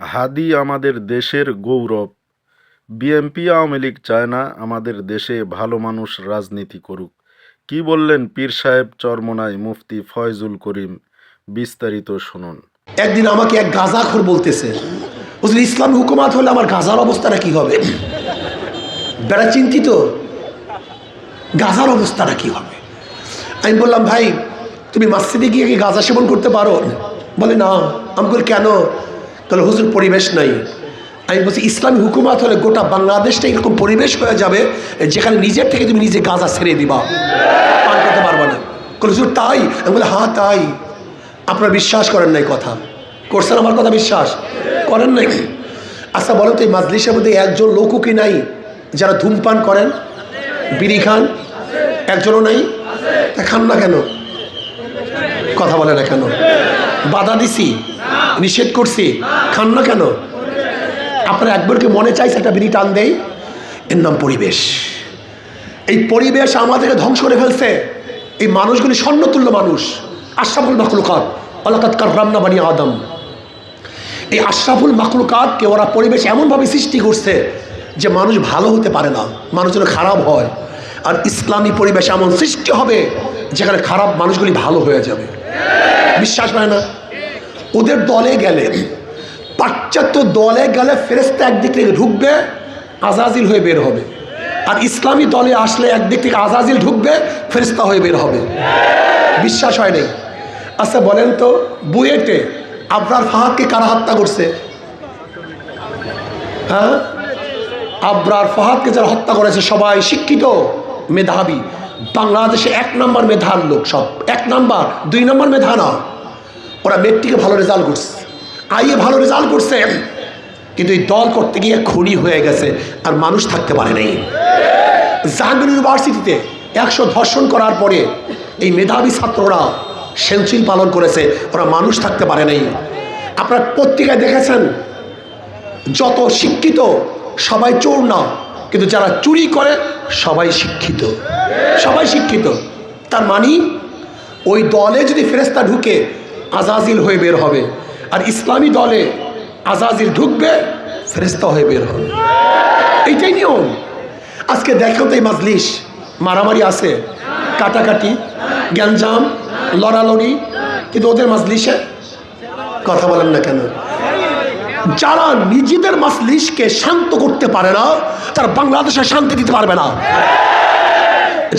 হাদি আমাদের দেশের গৌরব। বিএনপি আওয়ামী লীগ চায় না আমাদের দেশে ভালো মানুষ রাজনীতি করুক। কি বললেন পীর সাহেব চরমনাই মুফতি ফয়জুল করিম? বিস্তারিত শুনুন। একদিন আমাকে এক গাঁজাখোর বলতেছে বুঝলি ইসলাম হুকুমাত হলে আমার গাজার অবস্থাটা কি হবে? বেড়া চিন্তিত, গাজার অবস্থাটা কি হবে? আমি বললাম, ভাই, তুমি মাসজিদে গিয়ে কি গাঁজা সেবন করতে পারো? বলে, না। আমি কেন? তাহলে হুজুর পরিবেশ নাই। আমি বলছি ইসলামী হুকুমাত হলে গোটা বাংলাদেশটা এরকম পরিবেশ হয়ে যাবে যেখানে নিজের থেকে তুমি নিজে গাঁজা ছেড়ে দিবা। পান করতে পারবা না। বলে, হুজুর তাই? আমি বলে হ্যাঁ তাই। আপনারা বিশ্বাস করেন নাই কথা। করছেন আমার কথা বিশ্বাস? করেন নাই। আচ্ছা বলো তো এই মাজলিসের মধ্যে একজন লোকও কি নাই? যারা ধূমপান করেন বিড়ি খান একজনও নাই? খান না কেন? কথা বলে না কেন? বাধা দিছি। নিষেধ করছি। খান না কেন? আপনার একবারকে মনে চাইছে একটা বিড়ি টান দেই? এর নাম পরিবেশ। এই পরিবেশ আমাদেরকে ধ্বংস করে ফেলছে। এই মানুষগুলি স্বর্ণতুল্য মানুষ। আশরাফুল মাকলুকাত আল্লাকাত কার্রামনা বানি আদম। এই আশরাফুল মাকলুকাতকে ওরা পরিবেশ এমনভাবে সৃষ্টি করছে যে মানুষ ভালো হতে পারে না, মানুষ যেন খারাপ হয়। আর ইসলামী পরিবেশ এমন সৃষ্টি হবে যেখানে খারাপ মানুষগুলি ভালো হয়ে যাবে। বিশ্বাস হয় না? ওদের দলে গেলে, পাশ্চাত্য দলে গেলে ফেরেস্তা একদিক থেকে ঢুকবে, আজাজিল হয়ে বের হবে। আর ইসলামী দলে আসলে একদিক থেকে আজাজিল ঢুকবে ফেরিস্তা হয়ে বের হবে। বিশ্বাস হয় নাই? আচ্ছা বলেন তো, বুয়েটে আবরার ফাহাদকে কারা হত্যা করছে? হ্যাঁ? আবরার ফাহাদকে যারা হত্যা করেছে, সবাই শিক্ষিত, মেধাবী। বাংলাদেশে এক নম্বর মেধার লোক সব। এক নাম্বার, দুই নম্বর মেধা না। ওরা মেট্রিকে ভালো রেজাল্ট করছে। আইয়ে ভালো রেজাল্ট করছে। কিন্তু এই দল করতে গিয়ে খুনি হয়ে গেছে আর মানুষ থাকতে পারে নাই। জাহাঙ্গীর ইউনিভার্সিটিতে একশো ধর্ষণ করার পরে এই মেধাবী ছাত্ররা সেঞ্চুরি পালন করেছে, ওরা মানুষ থাকতে পারে নাই। আপনার পত্রিকায় দেখেছেন, যত শিক্ষিত সবাই চোর না, কিন্তু যারা চুরি করে সবাই শিক্ষিত। সবাই শিক্ষিত। তার মানে ওই দলে যদি ফেরেস্তা ঢুকে আজাজিল হয়ে বের হবে। আর ইসলামী দলে আজাজিল ঢুকবে ফেরেস্তা হয়ে বের হবে। এইটাই নিয়ম। আজকে দেখো তো এই মাজলিস, মারামারি আছে, কাটাকাটি, গ্যাঞ্জাম, লড়ালড়ি, কিন্তু ওদের মাজলিসে কথা বলেন না কেন? যারা নিজেদের মাজলিসকে শান্ত করতে পারে না, তারা বাংলাদেশে শান্তি দিতে পারবে না।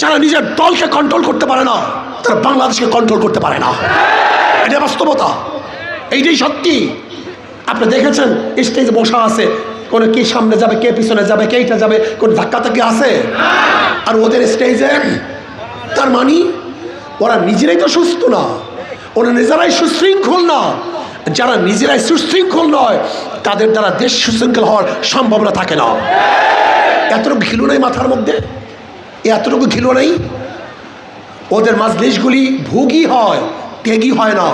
যারা নিজের দলকে কন্ট্রোল করতে পারে না, তারা বাংলাদেশকে কন্ট্রোল করতে পারে না। এটা বাস্তবতা। এইটাই সত্যি। আপনি দেখেছেন স্টেজে বসা আছে, কোনো কে সামনে যাবে, কে পিছনে যাবে কেইটা যাবে, কোন ধাক্কা তাকি আছে? আর ওদের স্টেজে তার মানে ওরা নিজেরাই তো সুস্থ না, ওরা নিজেরাই সুশৃঙ্খল না। যারা নিজেরাই সুশৃঙ্খল নয়, তাদের দ্বারা দেশ সুশৃঙ্খল হওয়ার সম্ভাবনা থাকে না। এতটুকু ঘিলু নাই মাথার মধ্যে? এতটুকু ঘিলু নেই? ওদের মাজলিশগুলি ভোগী হয়। ত্যাগী হয় না।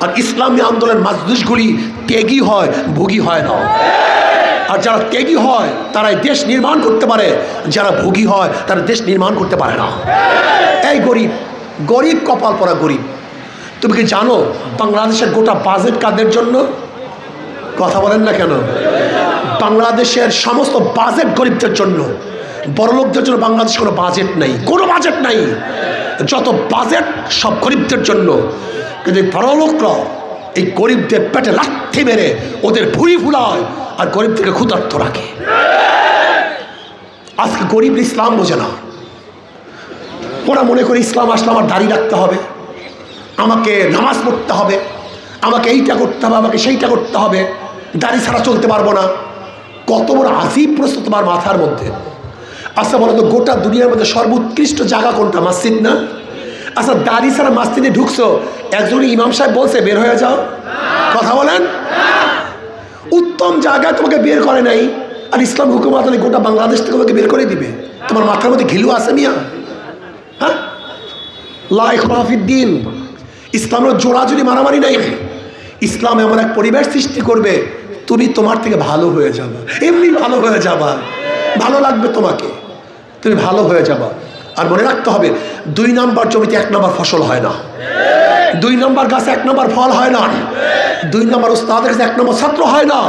আর ইসলামী আন্দোলনের মাজলিশগুলি ত্যাগী হয়, ভোগী হয় না। আর যারা ত্যাগী হয়, তারাই দেশ নির্মাণ করতে পারে। যারা ভোগী হয়, তারা দেশ নির্মাণ করতে পারে না। এই গরিব গরিব কপাল পরা গরিব। তুমি কি জানো বাংলাদেশের গোটা বাজেট কাদের জন্য? কথা বলেন না কেন? বাংলাদেশের সমস্ত বাজেট গরিবদের জন্য। বড়লোকদের জন্য বাংলাদেশ কোনো বাজেট নেই, কোনো বাজেট নাই। যত বাজেট সব গরিবদের জন্য। কিন্তু এই বড় এই গরিবদের পেটে লাথি মেরে ওদের ভুড়ি ফুলায় আর গরিবদেরকে ক্ষুধার্থ রাখে। আজকে গরিব ইসলাম বোঝে না। ওরা মনে করে ইসলাম আসলে আমার দাড়ি রাখতে হবে, আমাকে নামাজ পড়তে হবে, আমাকে এইটা করতে হবে, আমাকে সেইটা করতে হবে। দাড়ি ছাড়া চলতে পারব না। কত বড় আজিব প্রশ্ন তোমার মাথার মধ্যে। আচ্ছা বলো তো, গোটা দুনিয়ার মধ্যে সর্বোৎকৃষ্ট জায়গা কোনটা? মসজিদ না? আচ্ছা দাড়ি ছাড়া মসজিদে ঢুকছো একজন ইমাম সাহেব বলছে, বের হয়ে যাও। কথা বলেন? উত্তম জায়গায় তোমাকে বের করে নাই, আর ইসলাম হুকুমাত গোটা বাংলাদেশ থেকে তোমাকে বের করে দিবে। তোমার মাথার মধ্যে ঘিলু আছে মিয়া? হ্যাঁ? লাইফিদ্দিন ইসলামের জোড়া যদি মারামারি নাই, ইসলাম এমন এক পরিবেশ সৃষ্টি করবে, তুমি তোমার থেকে ভালো হয়ে যাবে। এমনি ভালো হয়ে যাবা। ভালো লাগবে তোমাকে। তুমি ভালো হয়ে যাবা। আর মনে রাখতে হবে, দুই নাম্বার জমিতে এক নাম্বার ফসল হয় না। দুই নম্বর গাছে এক নম্বর ফল হয় না। দুই নম্বর উস্তাদের কাছে এক নম্বর ছাত্র হয় না।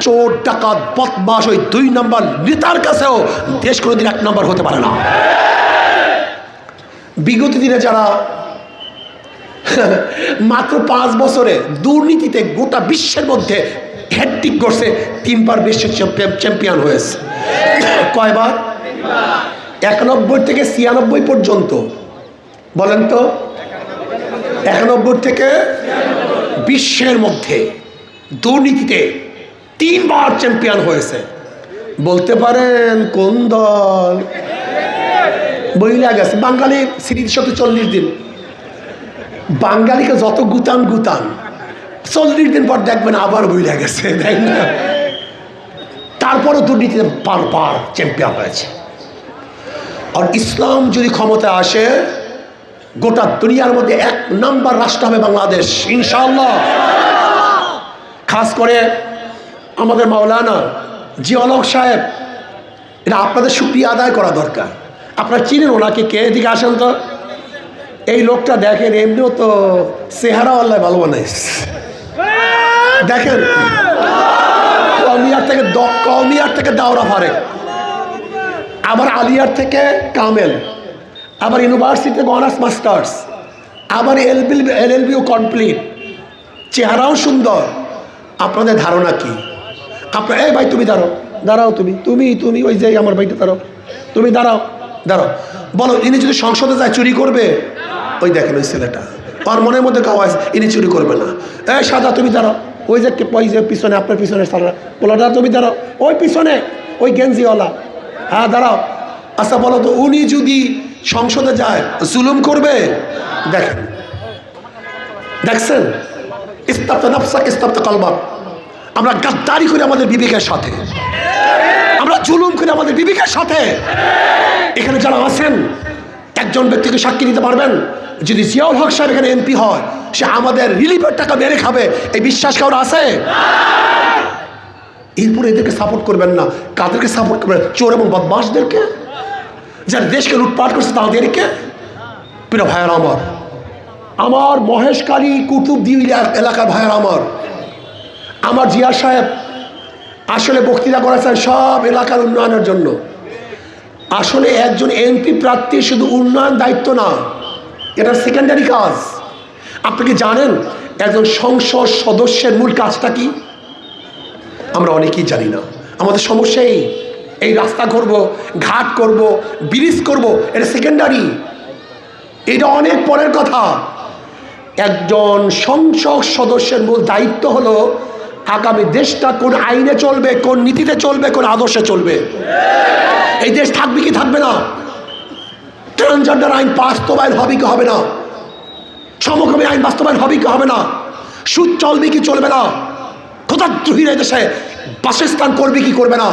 চোর, ডাকাত বদমাস ওই দুই নাম্বার নেতার কাছেও দেশ কোনোদিন এক নম্বর হতে পারে না। বিগত দিনে যারা মাত্র পাঁচ বছরে দুর্নীতিতে গোটা বিশ্বের মধ্যে হ্যাট্রিক করছে, তিনবার বিশ্ব চ্যাম্পিয়ন হয়েছে। কয়বার? একানব্বই থেকে ছিয়ানব্বই পর্যন্ত। বলেন তো। একানব্বই থেকে বিশ্বের মধ্যে দুর্নীতিতে তিনবার চ্যাম্পিয়ন হয়েছে। বলতে পারেন কোন দল? বইলা গেছে, বাঙালি সিরিজ শত চল্লিশ দিন। বাঙালিকে যত গুতান গুতান। চল্লিশ দিন পর দেখবেন আবার বইলা গেছে, তাই না? তারপরও দুর্নীতিতে বারবার চ্যাম্পিয়ন হয়েছে। আর ইসলাম যদি ক্ষমতায় আসে, গোটা দুনিয়ার মধ্যে এক নাম্বার রাষ্ট্র হবে বাংলাদেশ, ইনশাআল্লাহ। খাস করে আমাদের মাওলানা জিয়ালক সাহেব এটা আপনাদের সুক্রিয়া আদায় করা দরকার। আপনারা চিনেন ওনাকে কে? এদিকে আসেন তো। এই লোকটা দেখেন, এমনিও তো চেহারা আল্লাহ ভালো বানাইস দেখেন কমিয়ার থেকে কমিয়ার থেকে দাওরা ফারে আবার আলিয়ার থেকে কামেল আবার ইউনিভার্সিটি থেকে অনার্স মাস্টার্স আবার এলবি এল এল বিও কমপ্লিট। চেহারাও সুন্দর। আপনাদের ধারণা কি? আপনার, এই ভাই তুমি দাঁড়াও দাঁড়াও তুমি তুমি তুমি, ওই যে আমার ভাইটা দাঁড়াও, তুমি দাঁড়াও দাঁড়াও। বলো, ইনি যদি সংসদে যায় চুরি করবে? ওই দেখেন ওই ছেলেটা আর মনের মধ্যে কাওয়াজ ইনি চুরি করবে না। এই সাদা তুমি দাঁড়াও, ওই যে ওই যে পিছনে, আপনার পিছনে সারা বলো তুমি দাঁড়াও, ওই পিছনে, ওই গেঞ্জিওয়ালা। হ্যাঁ দাঁড়াও। আচ্ছা বলো তো, উনি যদি সংসদে যায়, জুলুম করবে? দেখেন। দেখছেন? ইস্তাপ্ত নফসাক ইস্তাপ্ত কলবাক আমরা গাদ্দারি করি আমাদের বিবেকের সাথে। আমরা জুলুম করি আমাদের বিবেকের সাথে। এখানে যারা আছেন, একজন ব্যক্তিকে সাক্ষী দিতে পারবেন। যদি জিয়াউল হক সাহেব এখানে এমপি হয়, সে আমাদের রিলিফের টাকা মেরে খাবে। এই বিশ্বাস কারোর আছে? এরপরে এদেরকে সাপোর্ট করবেন না, কাদেরকে সাপোর্ট করবেন চোর এবং বদমাসদেরকে যারা দেশকে লুটপাট করছে তাদেরকে? প্রিয় ভাইয়ার আমার আমার মহেশকালী কুতুবদি এলাকার ভাইয়ার আমার আমার জিয়া সাহেব আসলে বক্তৃতা করেছেন সব এলাকার উন্নয়নের জন্য। আসলে একজন এমপি প্রার্থী শুধু উন্নয়ন দায়িত্ব না, এটা সেকেন্ডারি কাজ। আপনি কি জানেন, একজন সংসদ সদস্যের মূল কাজটা কি? আমরা অনেকেই জানি না। আমাদের সমস্যা এই এই রাস্তা করব, ঘাট করব, ব্রিজ করব, এটা সেকেন্ডারি এটা অনেক পরের কথা। একজন সংসদ সদস্যের মূল দায়িত্ব হলো আগামী দেশটা কোন আইনে চলবে, কোন নীতিতে চলবে, কোন আদর্শে চলবে। এই দেশ থাকবে কি থাকবে না? ট্রান্সজেন্ডার আইন বাস্তবায়ন হবে কি হবে না? সমকামী আইন বাস্তবায়ন হবে কি হবে না? সুদ চলবে কি চলবে না? ক্ষতাদ্রোহীরা এদেশে বাসস্থান করবে কি করবে না?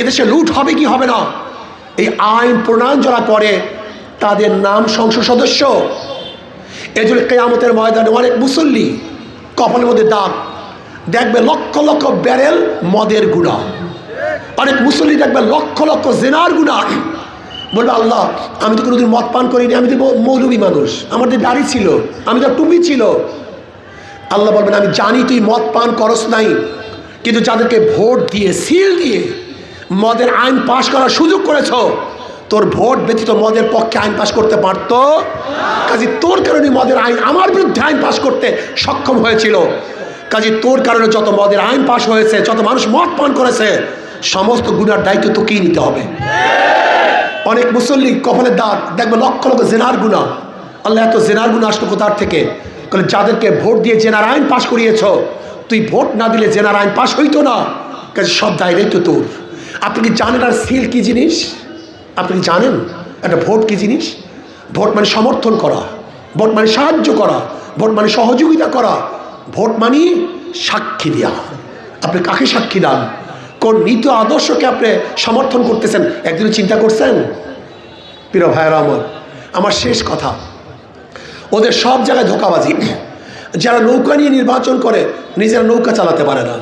এদেশে লুট হবে কি হবে না? এই আইন প্রণয়ন যারা করে, তাদের নাম সংসদ সদস্য। এই জন্য কেয়ামতের ময়দানে অনেক মুসল্লি কপালের মধ্যে দাগ। দেখবে লক্ষ লক্ষ ব্যারেল মদের গুণা অনেক মুসল্লি দেখবে লক্ষ লক্ষ জেনার গুণা বলবে, আল্লাহ, আমি তো কোনোদিন মদ পান করিনি, আমি তো মৌলবী মানুষ। আমাদের দাড়ি ছিল, আমি তো টুপি ছিল। আল্লাহ বলবেন, আমি জানি তুই মদ পান করস নাই, কিন্তু যাদেরকে ভোট দিয়ে সিল দিয়ে মদের আইন পাশ করার সুযোগ করেছ, তোর ভোট ব্যতীত মদের পক্ষে আইন পাশ করতে পারতো? কাজে তোর কারণে মদের আইন আমার বিরুদ্ধে আইন পাশ করতে সক্ষম হয়েছিল। কাজে তোর কারণে যত মদের আইন পাশ হয়েছে, যত মানুষ মদ পান করেছে, সমস্ত গুণার দায়িত্ব তোকেই নিতে হবে। অনেক মুসল্লি কপালের দাঁত দেখবে লক্ষ লক্ষ জেনার গুণা আল্লাহ এত জেনার গুণা আসলো কোথার থেকে? বলে, যাদেরকে ভোট দিয়ে জেনার আইন পাশ করিয়েছ, তুই ভোট না দিলে জেনার আইন পাশ হইতো না। কাজে সব দায়িত্ব তো তোর। আপনি কি জানেন আর সিল কী জিনিস? আপনি কি জানেন? একটা ভোট কি জিনিস? ভোট মানে সমর্থন করা, ভোট মানে সাহায্য করা, ভোট মানে সহযোগিতা করা। ভোট মানে সাক্ষী দেওয়া আপনি কাকে সাক্ষী দান? কোন নীতি আদর্শকে আপনি সমর্থন করতেছেন? একদিনও চিন্তা করছেন? প্রিয় ভাইয়েরা আমার আমার শেষ কথা ওদের সব জায়গায় ধোকাবাজি। যারা নৌকা নিয়ে নির্বাচন করে, নিজেরা নৌকা চালাতে পারে না।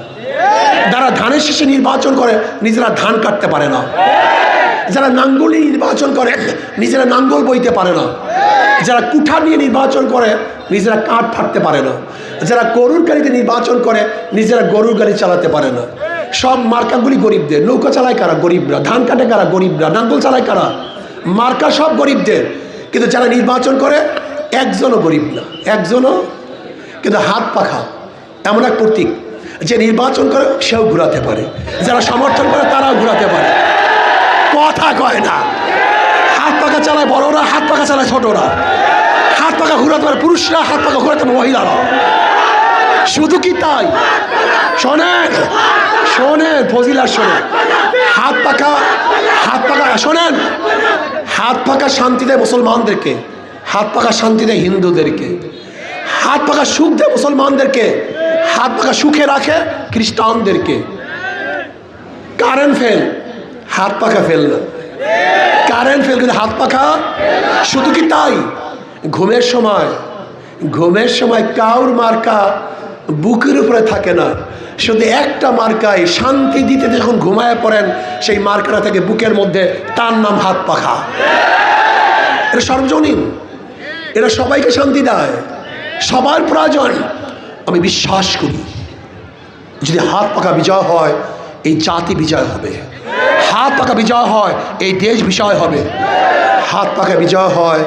যারা ধানের শেষে নির্বাচন করে, নিজেরা ধান কাটতে পারে না। যারা নাঙ্গল নিয়ে নির্বাচন করে, নিজেরা নাঙ্গল বইতে পারে না। যারা কুঠা নিয়ে নির্বাচন করে, নিজেরা কাঠ ফাটতে পারে না। যারা গরুর গাড়িতে নির্বাচন করে, নিজেরা গরুর গাড়ি চালাতে পারে না। সব মার্কাগুলি গরিবদের। নৌকা চালায় কারা? গরিবরা। ধান কাটে কারা? গরিবরা। নাঙ্গল চালায় কারা? মার্কা সব গরিবদের। কিন্তু যারা নির্বাচন করে একজনও গরিব না, একজনও কিন্তু হাত পাখা এমন এক প্রতীক, যে নির্বাচন করে সেও ঘুরাতে পারে। যারা সমর্থন করে তারাও ঘুরাতে পারে। কথা কয় না। হাত পাখা চালায় বড়রা, হাত পাখা চালায় ছোটরা। হাত পাখা ঘুরাতে পারে পুরুষরা, হাত পাখা ঘুরাতে পারে মহিলারা। শুধু কি তাই? শোনেন শোনেন ফজিলার শোনেন। হাত পাখা হাত পাখা শোনেন। হাত পাখা শান্তি দেয় মুসলমানদেরকে হাত পাখা শান্তি দেয় হিন্দুদেরকে। হাত পাখা সুখ দেয় মুসলমানদেরকে। হাত পাখা সুখে রাখে খ্রিস্টানদেরকে। কারেন্ট ফেল হাত পাখা ফেল না। কারেন্ট ফেল কিন্তু হাত পাখা শুধু কি তাই? ঘুমের সময়। ঘুমের সময় কাউর মার্কা বুকের উপরে থাকে না। শুধু একটা মার্কায় শান্তি দিতে যখন ঘুমায় পড়েন, সেই মার্কাটা থেকে বুকের মধ্যে, তার নাম হাত পাখা। এটা সর্বজনীন। এটা সবাইকে শান্তি দেয়। সবার প্রয়োজন আমি বিশ্বাস করি, যদি হাত পাকা বিজয় হয়, এই জাতি বিজয় হবে। হাত পাকা বিজয় হয়, এই দেশ বিজয় হবে। হাত পাকা বিজয় হয়,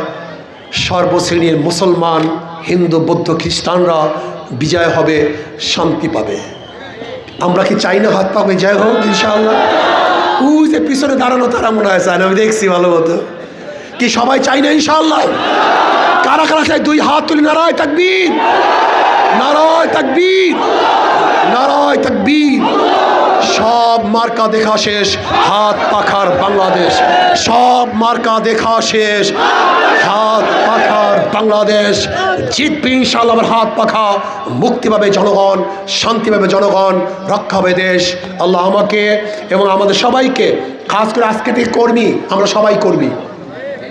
সর্বশ্রেণীর মুসলমান, হিন্দু, বৌদ্ধ, খ্রিস্টানরা বিজয় হবে, শান্তি পাবে। আমরা কি চাই না হাত পা বিজয় হোক ইনশাআল্লাহ? ওই যে পিছনে দাঁড়ানো তারা মনে হয় আমি দেখছি ভালো মতো। কি সবাই চাই না, ইনশাআল্লাহ? কারা কারা চাই দুই হাত তুলি, নারায় তাকবীর। নারায় তাকবীর। নারায় তাকবীর। সব মার্কা দেখা শেষ, হাত পাখার বাংলাদেশ। সব মার্কা দেখা শেষ, হাত পাখার বাংলাদেশ। জিতবে ইনশাআল্লাহ আবার হাত পাখা। মুক্তি পাবে জনগণ, শান্তি পাবে জনগণ, রক্ষা হবে দেশ। আল্লাহ আমাকে এবং আমাদের সবাইকে, খাস করে আজকে থেকে কর্মী, আমরা সবাই কর্মী।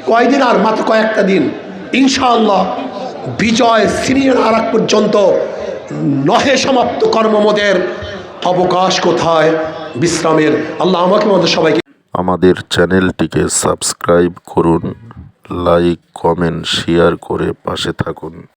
কয়দিন আর? মাত্র কয়েকটা দিন। ইনশাআল্লাহ বিজয় সিনিয়র আরাক পর্যন্ত নহে সমাপ্ত কর্মমদের অবকাশ কোথায়? বিশ্রামের আল্লাহ আমাকে আমাদের সবাইকে আমাদের চ্যানেলটিকে সাবস্ক্রাইব করুন, লাইক, কমেন্ট, শেয়ার করে পাশে থাকুন।